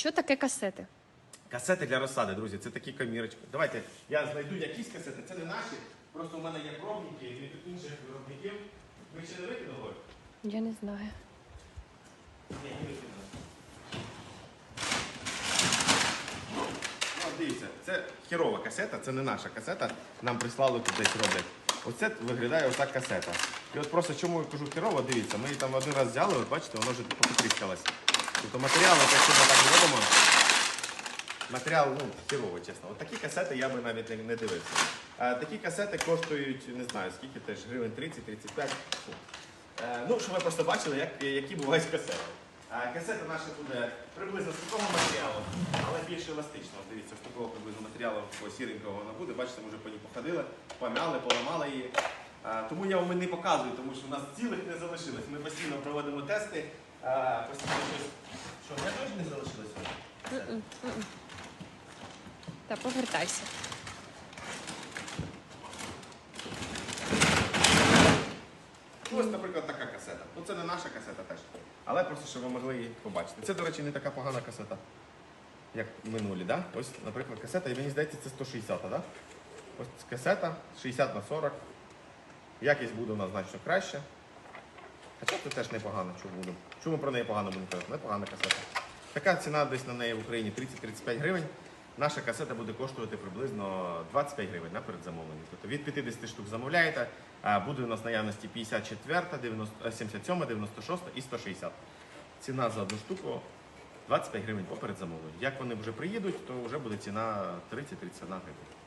Що таке касети? Касети для розсади, друзі, це такі камірочки. Давайте я знайду якісь касети, це не наші. Просто у мене є пробники від інших виробників. Ви ще не викинули? Я не знаю. Ні, не викинули. Ну, дивіться, це херова касета, це не наша касета. Нам прислали тут десь роблять. Оце виглядає отак касета. І от просто чому я кажу херова, дивіться, ми її там один раз взяли, от бачите, воно вже потріскалось. Тобто матеріал, от якщо ми так робимо, матеріал ну, херовий, чесно. От такі касети я би навіть не, дивився. А, такі касети коштують, не знаю, скільки теж, гривень 30-35. Фу. Е, ну, щоб ви просто бачили, як, які бувають касети. А, касета наша буде приблизно з такого матеріалу, але більш еластично. Дивіться, з такого приблизно матеріалу сіренького вона буде. Бачите, ми вже по ній походили, помяли, поламали її. А, тому я вам і не показую, тому що в нас цілих не залишилось. Ми постійно проводимо тести. Постійно щось. Що, в мене теж не залишилось? Та повертайся. Ну, Ось, наприклад, така касета. Ну, це не наша касета теж. Але просто, щоб ви могли її побачити. Це, до речі, не така погана касета, як минулі. Да? Ось, наприклад, касета, і мені здається, це 160, да? Ось касета 60 на 40. Якість буде у нас значно краще. Хоча це теж непогано, що буде. Чому про неї погано будемо казати? Непогана касета. Така ціна десь на неї в Україні 30-35 гривень. Наша касета буде коштувати приблизно 25 гривень на передзамовлення. Тобто від 50 штук замовляєте, буде у нас наявності 54, 90, е, 77, 96 і 160. Ціна за одну штуку 25 гривень по передзамовленню. Як вони вже приїдуть, то вже буде ціна 30-31 гривень.